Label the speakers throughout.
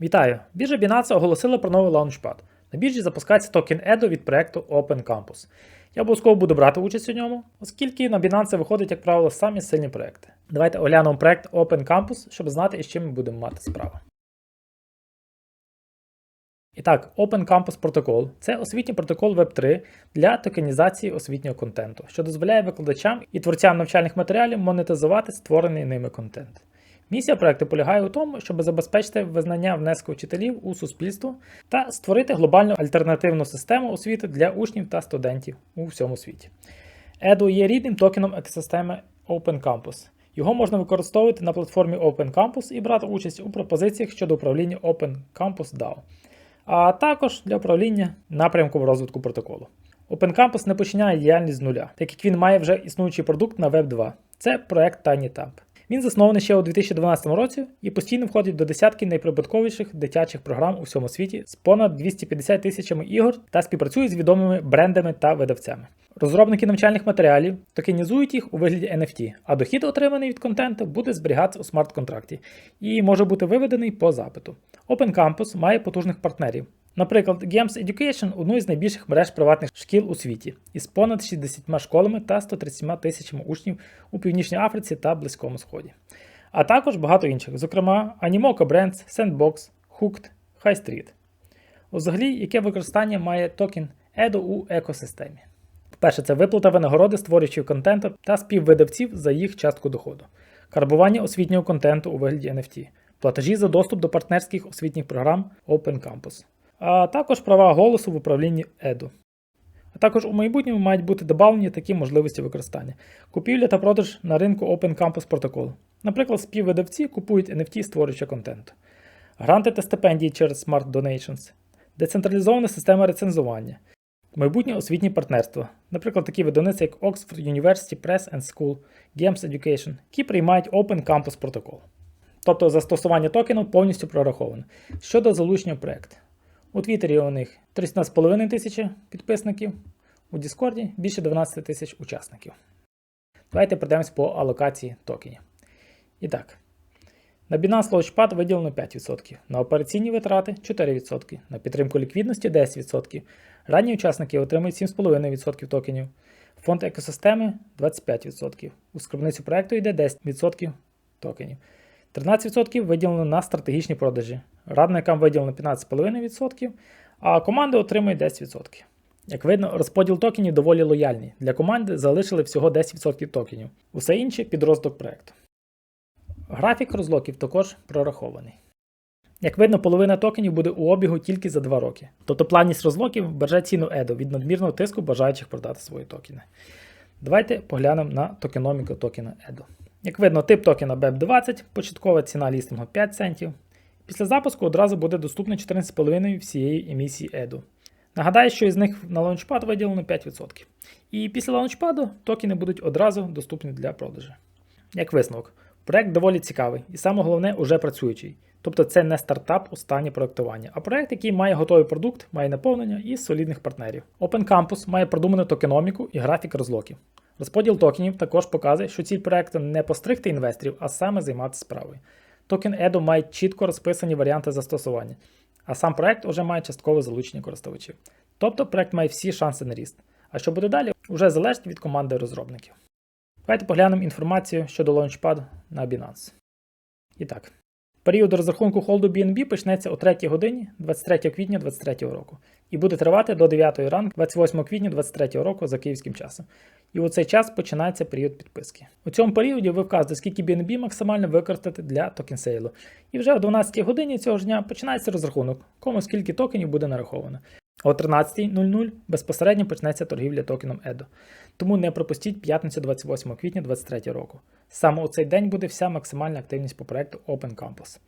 Speaker 1: Вітаю! Біржа Binance оголосила про новий лаунчпад. На біржі запускається токен EDO від проекту Open Campus. Я обов'язково буду брати участь у ньому, оскільки на Binance виходять, як правило, самі сильні проекти. Давайте оглянемо проект Open Campus, щоб знати, із чим ми будемо мати справу. І так, Open Campus Protocol – це освітній протокол Web3 для токенізації освітнього контенту, що дозволяє викладачам і творцям навчальних матеріалів монетизувати створений ними контент. Місія проекту полягає у тому, щоб забезпечити визнання внеску вчителів у суспільство та створити глобальну альтернативну систему освіти для учнів та студентів у всьому світі. EDU є рідним токеном екосистеми Open Campus. Його можна використовувати на платформі Open Campus і брати участь у пропозиціях щодо управління Open Campus DAO, а також для управління напрямком розвитку протоколу. Open Campus не починає діяльність з нуля, так як він має вже існуючий продукт на Web 2. Це проект TinyTab. Він заснований ще у 2012 році і постійно входить до десятки найприбутковіших дитячих програм у всьому світі з понад 250 тисячами ігор та співпрацює з відомими брендами та видавцями. Розробники навчальних матеріалів токенізують їх у вигляді NFT, а дохід, отриманий від контенту, буде зберігатися у смарт-контракті і може бути виведений по запиту. Open Campus має потужних партнерів. Наприклад, Games Education одну із найбільших мереж приватних шкіл у світі, із понад 60 школами та 130 тисячами учнів у Північній Африці та Близькому Сході. А також багато інших, зокрема Animoca Brands, Sandbox, Hooked, High Street. Взагалі, яке використання має токен EDO у екосистемі? Перше, це виплата винагороди створюючів контенту та співвидавців за їх частку доходу, карбування освітнього контенту у вигляді NFT, платежі за доступ до партнерських освітніх програм Open Campus а також права голосу в управлінні EDU. А також у майбутньому мають бути додавлені такі можливості використання: купівля та продаж на ринку Open Campus Protocol. Наприклад, співвидавці купують NFT створюючи контент, гранти та стипендії через Smart Donations, децентралізована система рецензування, майбутнє освітнє партнерство, наприклад, такі видавниці, як Oxford University Press and School, Games Education, які приймають Open Campus Protocol. Тобто застосування токену повністю прораховано. Щодо залучення проєкту. У Твіттері у них 13,5 тисячі підписників, у Діскорді більше 12 тисяч учасників. Давайте пройдемось по алокації токенів. І так, на Binance Launchpad виділено 5%, на операційні витрати 4%, на підтримку ліквідності 10%. Ранні учасники отримують 7,5% токенів, фонд екосистеми 25%. У скарбницю проекту йде 10% токенів. 13% виділено на стратегічні продажі. Радникам виділено 15,5%, а команда отримує 10%. Як видно, розподіл токенів доволі лояльний. Для команди залишили всього 10% токенів. Усе інше під роздок проекту. Графік розлоків також прорахований. Як видно, половина токенів буде у обігу тільки за 2 роки. Тобто плавність розлоків береже ціну EDO від надмірного тиску бажаючих продати свої токени. Давайте поглянемо на токеноміку токена EDO. Як видно, тип токена BEP20, початкова ціна лістингу 5 центів. Після запуску одразу буде доступно 14,5 всієї емісії EDU. Нагадаю, що із них на лаунчпад виділено 5%. І після лаунчпаду токени будуть одразу доступні для продажу. Як висновок, проект доволі цікавий і саме головне уже працюючий. Тобто це не стартап у стані проектування, а проект, який має готовий продукт, має наповнення і солідних партнерів. Open Campus має продуману токеноміку і графік розлоків. Розподіл токенів також показує, що ціль проекту не постригти інвесторів, а саме займатися справою. Токен EDO має чітко розписані варіанти застосування, а сам проект вже має часткове залучення користувачів. Тобто проект має всі шанси на ріст. А що буде далі, вже залежить від команди розробників. Давайте поглянемо інформацію щодо лаунчпаду на Binance. І так, період розрахунку холду BNB почнеться о 3 годині 23 квітня 2023 року і буде тривати до 9 ранку 28 квітня 2023 року за київським часом. І у цей час починається період підписки. У цьому періоді ви вказуєте, скільки BNB максимально використати для токенсейлу. І вже о 12 годині цього ж дня починається розрахунок, кому скільки токенів буде нараховано. О 13.00 безпосередньо почнеться торгівля токеном EDO. Тому не пропустіть п'ятницю 28 квітня 2023 року. Саме у цей день буде вся максимальна активність по проекту Open Campus.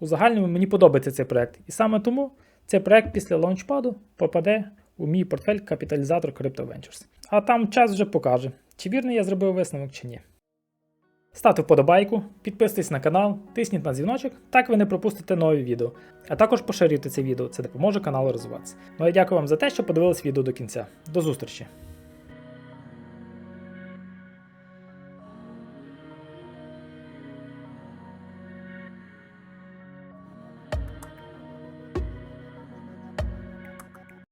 Speaker 1: У загальному мені подобається цей проект, і саме тому цей проект після лаунчпаду попаде у мій портфель капіталізатор Crypto Ventures. А там час вже покаже, чи вірний я зробив висновок чи ні. Ставте вподобайку, підписуйтесь на канал, тисніть на дзвіночок, так ви не пропустите нові відео. А також поширюйте це відео, це допоможе каналу розвиватися. Ну я дякую вам за те, що подивились відео до кінця. До зустрічі!